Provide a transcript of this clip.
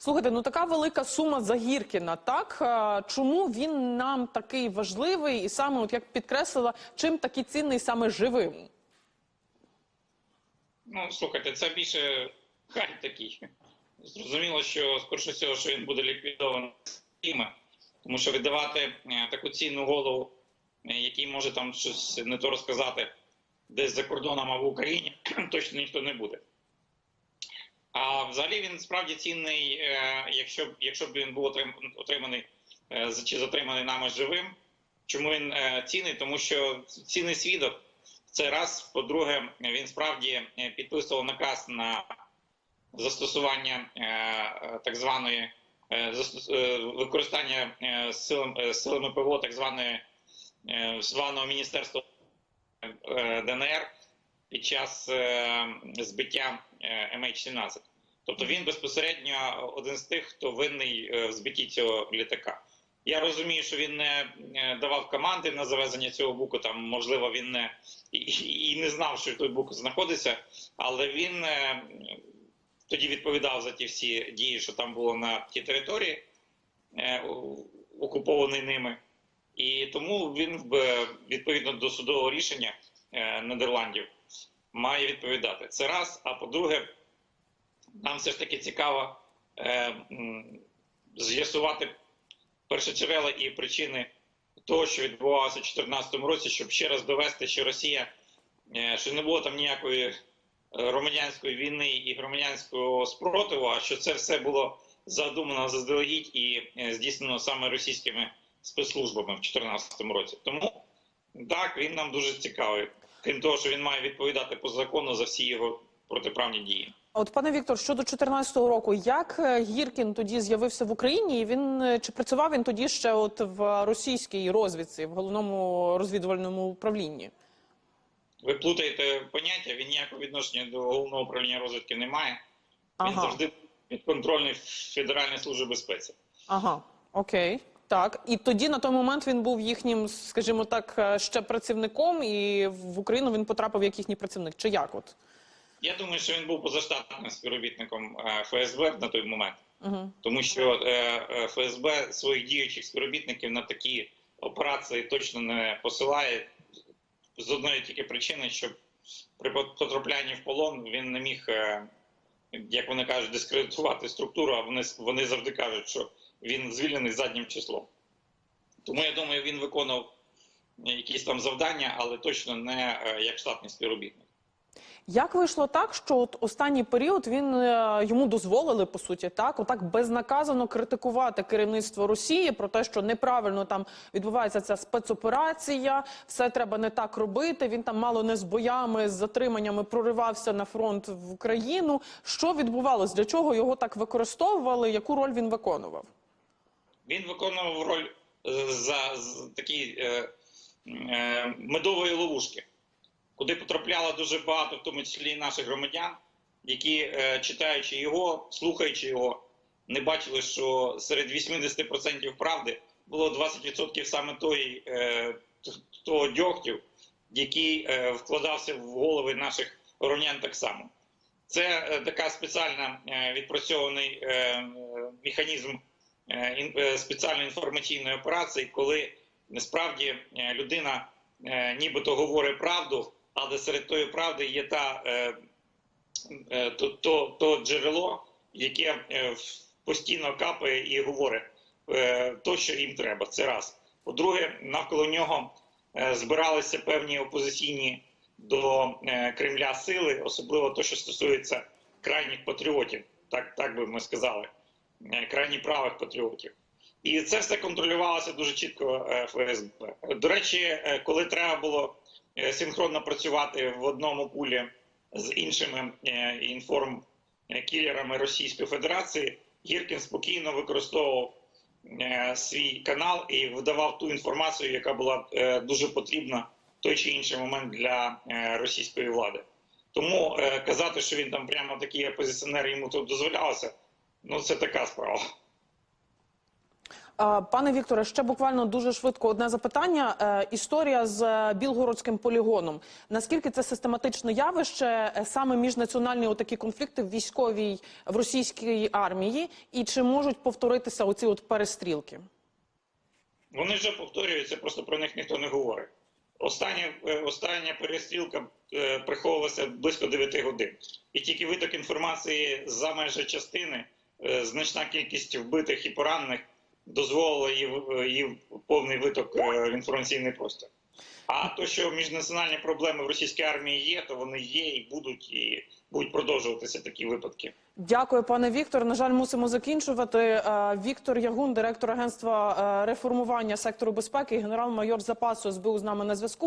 Слухайте, ну така велика сума за Гіркіна, так? Е, Чому він нам такий важливий і саме, от як підкреслила, чим такий цінний саме живим? Ну, слухайте, це більше хай такий. Зрозуміло, що скоріше всього, що він буде ліквідований Києва, тому що видавати е, таку цінну голову, е, який може там щось не то розказати десь за кордоном або в Україні, точно ніхто не буде. А взагалі він справді цінний, е, якщо б якщо б він був отрим- отриманий е, чи затриманий нами живим. Чому він е, цінний? Тому що цінний свідок. Це раз. По-друге, він справді підписував наказ на застосування так званої використання силам- е, силами ПВО так званої званого міністерства ДНР під час е, збиття е, MH17. Тобто він безпосередньо один з тих, хто винний е, в збитті цього літака. Я розумію, що він не давав команди на завезення цього буку. Там можливо він не і, і не знав, що той бук знаходиться, але він тоді відповідав за ті всі дії, що там було на тій території, окупований ними. І тому він відповідно до судового рішення Нідерландів має відповідати. Це раз. А по-друге, нам все ж таки цікаво е, з'ясувати першоджерела і причини того, що відбувалося у 2014 році, щоб ще раз довести, що Росія е, що не було там ніякої е, громадянської війни і громадянського спротиву, а що це все було задумано заздалегідь і е, здійснено саме російськими спецслужбами в 2014 році. Тому так він нам дуже цікавий. Крім того, що він має відповідати по закону за всі його протиправні дії. От, пане Віктор, щодо 2014 року, як е, Гіркін тоді з'явився в Україні? І він е, чи працював він тоді ще от в російській розвідці, в головному розвідувальному управлінні? Ви плутаєте поняття, він ніякого відношення до головного управління розвідки не має. Він Ага. завжди підконтрольний Федеральній службі безпеці. Ага, окей. Так, і тоді на той момент він був їхнім, скажімо так, е, ще працівником, і в Україну він потрапив як їхній працівник. Чи як от? Я думаю, що він був позаштатним співробітником е, ФСБ на той момент, Угу. тому що е, ФСБ своїх діючих співробітників на такі операції точно не посилає з одної тільки причини, що при потраплянні в полон він не міг, як вони кажуть, дискредитувати структуру, а вони, вони завжди кажуть, що він звільнений заднім числом. Тому я думаю, він виконував якісь там завдання, але точно не е, як штатний співробітник. Як вийшло так, що от останній період він е, йому дозволили по суті так, отак безнаказано критикувати керівництво Росії про те, що неправильно там відбувається ця спецоперація, все треба не так робити. Він там мало не з боями, з затриманнями проривався на фронт в Україну. Що відбувалось? Для чого його так використовували? Яку роль він виконував? Він виконував роль е, за з такі е, е, медової ловушки, куди потрапляло дуже багато, в тому числі і наших громадян, які, е, читаючи його, слухаючи його, не бачили, що серед 80% правди було 20% саме тої, е, того дьогтю, який е, вкладався в голови наших громадян так само. Це е, така спеціальна е, відпрацьований механізм спеціальної інформаційної операції, коли насправді е, людина е, нібито говорить правду, але серед тої правди є та е, е, то, то, то джерело, яке е, постійно капає і говорить е, то, що їм треба. Це раз. По-друге, навколо нього е, збиралися певні опозиційні до е, Кремля сили, особливо те, що стосується крайніх патріотів, так, так би ми сказали, е, крайні правих патріотів. І це все контролювалося дуже чітко е, ФСБ. До речі, е, коли треба було е, синхронно працювати в одному пулі з іншими е, інформкілерами Російської Федерації, Гіркін спокійно використовував е, свій канал і видавав ту інформацію, яка була е, дуже потрібна в той чи інший момент для е, російської влади. Тому е, казати, що він там прямо такий опозиціонер йому тут дозволялося, ну це така справа. Пане Вікторе, ще буквально дуже швидко одне запитання. Е, Історія з е, Білгородським полігоном. Наскільки це систематичне явище, е, саме міжнаціональні отакі конфлікти в військовій в російській армії, і чи можуть повторитися оці от перестрілки? Вони вже повторюються, просто про них ніхто не говорить. Остання, остання перестрілка приховувалася близько 9 годин. І тільки виток інформації за межі частини, значна кількість вбитих і поранених дозволила її в повний виток е, в інформаційний простір. А то, що міжнаціональні проблеми в російській армії є, то вони є і будуть, і будуть продовжуватися такі випадки. Дякую, пане Віктор. На жаль, мусимо закінчувати. Е, Віктор Ягун, директор агентства е, реформування сектору безпеки, генерал-майор запасу СБУ з нами на зв'язку.